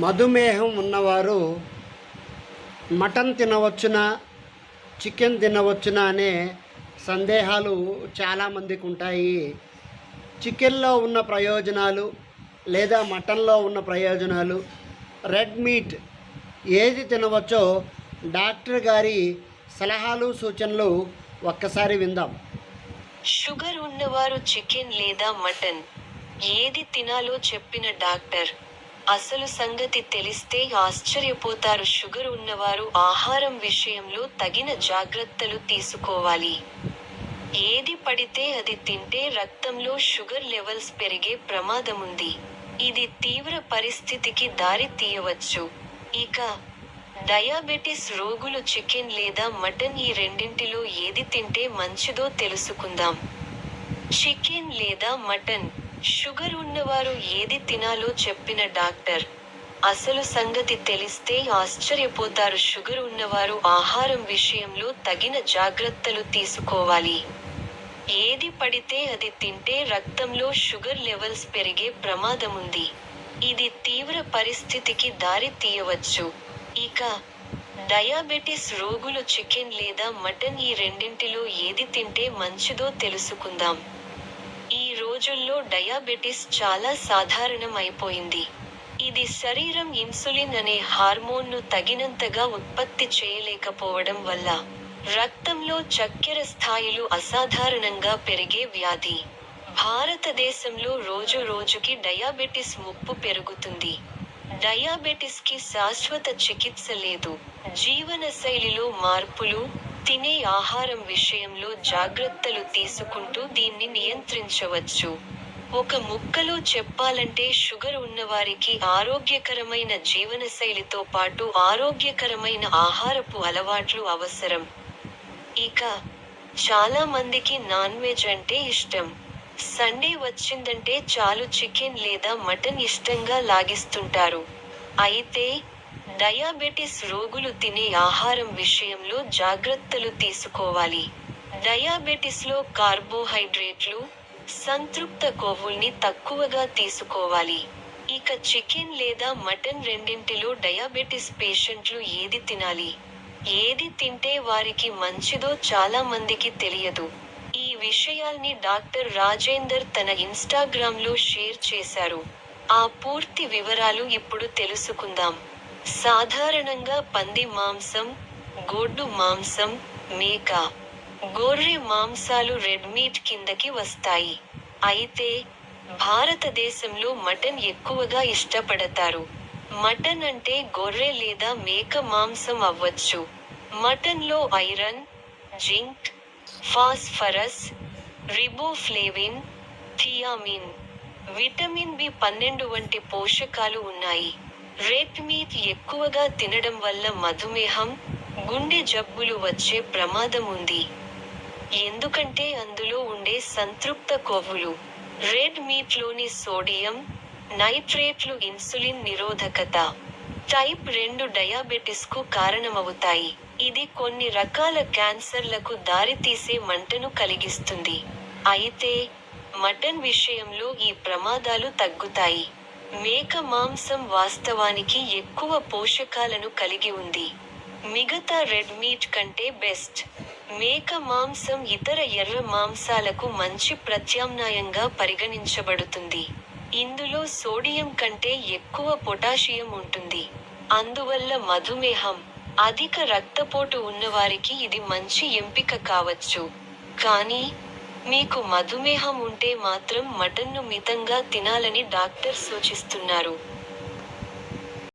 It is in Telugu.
మధుమేహం ఉన్నవారు మటన్ తినవచ్చునా చికెన్ తినవచ్చునా అనే సందేహాలు చాలామందికి ఉంటాయి. చికెన్లో ఉన్న ప్రయోజనాలు లేదా మటన్లో ఉన్న ప్రయోజనాలు రెడ్ మీట్ ఏది తినవచ్చో డాక్టర్ గారి సలహాలు సూచనలు ఒక్కసారి విందాం. షుగర్ ఉన్నవారు చికెన్ లేదా మటన్ ఏది తినాలో చెప్పిన డాక్టర్ అసలు సంగతి తెలిస్తే ఆశ్చర్యపోతారు షుగర్ ఉన్నవారు ఆహారం విషయంలో తగిన జాగ్రత్తలు తీసుకోవాలి. ఏది పడితే అది తింటే రక్తంలో షుగర్ లెవెల్స్ పెరిగే ప్రమాదముంది ఇది తీవ్ర పరిస్థితికి దారి తీయవచ్చు. ఇక డయాబెటిస్ రోగులు చికెన్ లేదా మటన్ ఈ రెండింటిలో ఏది తింటే మంచిదో తెలుసుకుందాం. చికెన్ లేదా మటన్ షుగర్ ఉన్నవారు ఏది తినాలో చెప్పిన డాక్టర్. అసలు సంగతి తెలిస్తే ఆశ్చర్యపోతారు. షుగర్ ఉన్నవారు ఆహారం విషయంలో తగిన జాగ్రత్తలు తీసుకోవాలి. ఏది పడితే అది తింటే రక్తంలో షుగర్ లెవెల్స్ పెరిగే ప్రమాదముంది ఇది తీవ్ర పరిస్థితికి దారి తీయవచ్చు. ఇక డయాబెటిస్ రోగులు చికెన్ లేదా మటన్ ఈ రెండింటిలో ఏది తింటే మంచిదో తెలుసుకుందాం. రోజుల్లో డయాబెటిస్ చాలా సాధారణం అయిపోయింది ఇది శరీరం ఇన్సులిన్ అనే హార్మోన్ను తగినంతగా ఉత్పత్తి చేయలేకపోవడం వల్ల రక్తంలో చక్కెర స్థాయిలు అసాధారణంగా పెరిగే వ్యాధి. భారతదేశంలో రోజు రోజుకి డయాబెటిస్ ముప్పు పెరుగుతుంది. డయాబెటిస్కి శాశ్వత చికిత్స లేదు. జీవనశైలిలో మార్పులు తినే ఆహారం విషయంలో జాగ్రత్తలు తీసుకుంటూ దీన్ని నియంత్రించవచ్చు. ఒక ముక్కలో చెప్పాలంటే షుగర్ ఉన్నవారికి ఆరోగ్యకరమైన జీవనశైలితో పాటు ఆరోగ్యకరమైన ఆహారపు అలవాట్లు అవసరం. ఇక చాలా మందికి నాన్ వెజ్ అంటే ఇష్టం. సండే వచ్చిందంటే చాలు చికెన్ లేదా మటన్ ఇష్టంగా లాగిస్తుంటారు. అయితే డయాబెటిస్ రోగులు తినే ఆహారం విషయంలో జాగ్రత్తలు తీసుకోవాలి. డయాబెటిస్లో కార్బోహైడ్రేట్లు సంతృప్త కొవ్వుల్ని తక్కువగా తీసుకోవాలి. ఇక చికెన్ లేదా మటన్ రెండింటిలో డయాబెటిస్ పేషెంట్లు ఏది తినాలి? ఏది తింటే వారికి మంచిదో చాలా మందికి తెలియదు. ఈ విషయాల్ని డాక్టర్ రాజేందర్ తన ఇన్స్టాగ్రామ్లో షేర్ చేశారు. ఆ పూర్తి వివరాలు ఇప్పుడు తెలుసుకుందాం. సాధారణంగా పంది మాంసం గొడ్డు మాంసం మేక గొర్రె మాంసాలు రెడ్ మీట్ కిందకి వస్తాయి. అయితే భారతదేశంలో మటన్ ఎక్కువగా ఇష్టపడతారు. మటన్ అంటే గొర్రె లేదా మేక మాంసం అవ్వచ్చు. మటన్లో iron zinc phosphorus riboflavin thiamine vitamin B పన్నెండు వంటి పోషకాలు ఉన్నాయి. రెడ్ మీట్ ఎక్కువగా తినడం వల్ల మధుమేహం గుండె జబ్బులు వచ్చే ప్రమాదం ఉంది. ఎందుకంటే అందులో ఉండే సంతృప్త కొవ్వులు రెడ్ మీట్లోని సోడియం నైట్రేట్లు ఇన్సులిన్ నిరోధకత టైప్ రెండు డయాబెటిస్కు కారణమవుతాయి. ఇది కొన్ని రకాల క్యాన్సర్లకు దారితీసే మంటను కలిగిస్తుంది. అయితే మటన్ విషయంలో ఈ ప్రమాదాలు తగ్గుతాయి. మేక మాంసం వాస్తవానికి ఎక్కువ పోషకాలను కలిగి ఉంది. మిగతా రెడ్ మీట్ కంటే బెస్ట్. మేక మాంసం ఇతర ఎర్ర మాంసాలకు మంచి ప్రత్యామ్నాయంగా పరిగణించబడుతుంది. ఇందులో సోడియం కంటే ఎక్కువ పొటాషియం ఉంటుంది. అందువల్ల మధుమేహం అధిక రక్తపోటు ఉన్నవారికి ఇది మంచి ఎంపిక కావచ్చు. కానీ మీకు మధుమేహం ఉంటే మాత్రం మటన్ను మితంగా తినాలని డాక్టర్ సూచిస్తున్నారు.